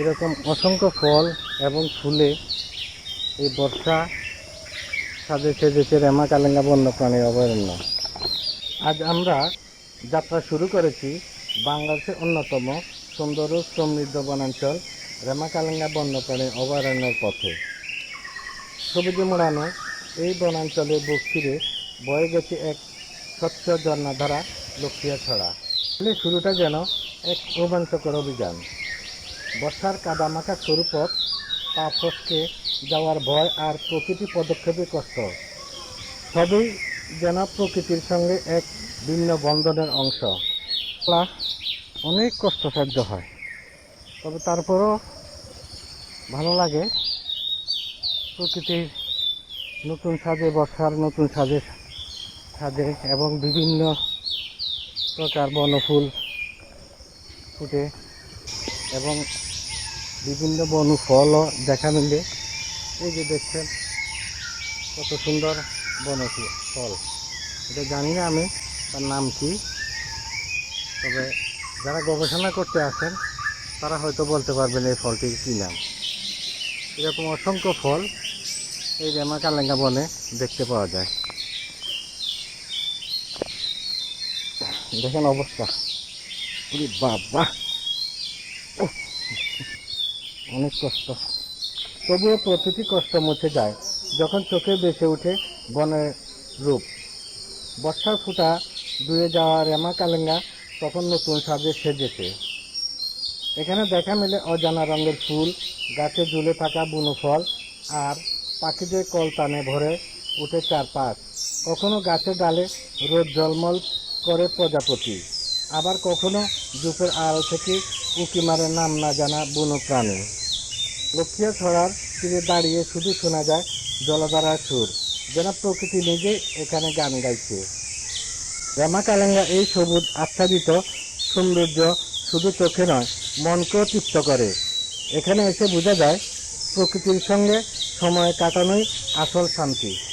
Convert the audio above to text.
এরকম অসংখ্য ফল এবং ফুলে এই বর্ষা সাজে সেজেছে রেমা কালেঙ্গা বন্যপ্রাণী অভয়ারণ্য। আজ আমরা যাত্রা শুরু করেছি বাংলাদেশের অন্যতম সুন্দর ও সমৃদ্ধ বনাঞ্চল রেমা কালেঙ্গা বন্যপ্রাণী অভয়ারণ্যের পথে। সবুজে মোড়ানো এই বনাঞ্চলের বুক ফিরে বয়ে গেছে এক স্বচ্ছ ঝর্ণাধারা লক্ষ্মীয়া ছড়া শুরুটা যেন এক রোমাঞ্চকর অভিযান। বর্ষার কাদামাখা সরু পথ পা ফসকে যাওয়ার ভয় আর প্রতিটি পদক্ষেপে কষ্ট। সবই যেন প্রকৃতির সঙ্গে এক ভিন্ন বন্ধনের অংশ। অনেক কষ্টসাধ্য হয়, তবে তারপরও ভালো লাগে প্রকৃতির নতুন সাজে, বর্ষার নতুন সাজে সাজে এবং বিভিন্ন প্রকার বনফুল ফুটে এবং বিভিন্ন বনু ফলও দেখা মিলে এই যে দেখছেন কত সুন্দর বনফুল, ফল। এটা জানি না আমি তার নাম কি, তবে যারা গবেষণা করতে আসেন, তারা হয়তো বলতে পারবেন এই ফলটির কী নাম। এরকম অসংখ্য ফল এই রেমা কালেঙ্গা বনে দেখতে পাওয়া যায়। দেখেন অবস্থা। বাবা! অনেক কষ্ট। তবুও প্রতিটি কষ্ট মুছে যায়, যখন চোখে বেসে ওঠে বনের রূপ। বর্ষার ফুটা ধুয়ে যাওয়া রেমা কালেঙ্গা তখন নতুন সাজে সেজেছে। এখানে দেখা মেলে অজানা রঙের ফুল, গাছে ঝুলে থাকা বুনো ফল, আর পাখিদের কলতানে ভরে উঠে চারপাশ। কখনো গাছের ডালে রোদ জলমল করে প্রজাপতি, আবার কখনো জুপের আড়াল থেকে উঁকি মারে নাম না জানা বুনো প্রাণী। লক্ষ্মীয়া ছড়ার তীরে দাঁড়িয়ে শুধু শোনা যায় জলধারার সুর। যেন প্রকৃতি নিজে এখানে গান গাইছে। রেমা কালেঙ্গা এই সবুজ, আচ্ছাদিত সৌন্দর্য শুধু চোখে নয়, মনকেও তৃপ্ত করে। এখানে এসে বোঝা যায়, প্রকৃতির সঙ্গে সময় কাটানোই আসল শান্তি।